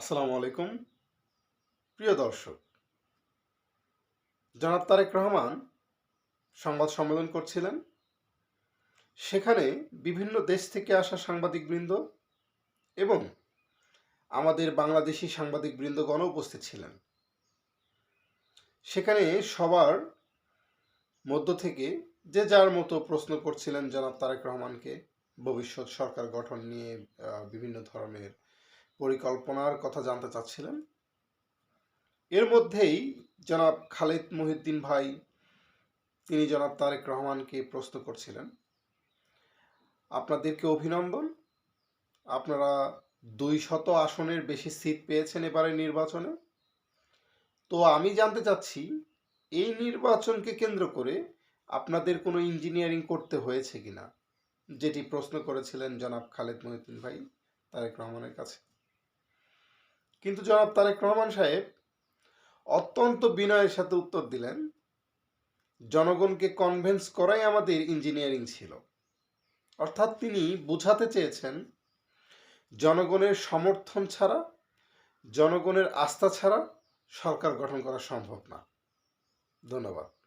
আসসালামু আলাইকুম। প্রিয় দর্শক, জনাব তারেক রহমান সংবাদ সম্মেলন করছিলেন। সেখানে বিভিন্ন দেশ থেকে আসা সাংবাদিকবৃন্দ এবং আমাদের বাংলাদেশি সাংবাদিকবৃন্দগণ উপস্থিত ছিলেন। সেখানে সবার মধ্য থেকে যে যার মতো প্রশ্ন করছিলেন জনাব তারেক রহমানকে। ভবিষ্যৎ সরকার গঠন নিয়ে বিভিন্ন ধরনের পরিকল্পনার কথা জানতে চাচ্ছিলেন। এর মধ্যেই জনাব খালেদ মহিউদ্দিন ভাই, তিনি জনাব তারেক রহমানকে প্রশ্ন করছিলেন, আপনাদেরকে অভিনন্দন। আপনারা দুই শত আসনের বেশি সিট পেয়েছেন এবারে নির্বাচনে। তো আমি জানতে চাচ্ছি, এই নির্বাচনকে কেন্দ্র করে আপনাদের কোনো ইঞ্জিনিয়ারিং করতে হয়েছে কিনা, যেটি প্রশ্ন করেছিলেন জনাব খালেদ মহিউদ্দিন ভাই তারেক রহমানের কাছে। কিন্তু জনাব তারেক রহমান সাহেব অত্যন্ত বিনয়ের সাথে উত্তর দিলেন, জনগণকে কনভেন্স করাই আমাদের ইঞ্জিনিয়ারিং ছিল। অর্থাৎ তিনি বোঝাতে চেয়েছেন, জনগণের সমর্থন ছাড়া, জনগণের আস্থা ছাড়া সরকার গঠন করা সম্ভব না। ধন্যবাদ।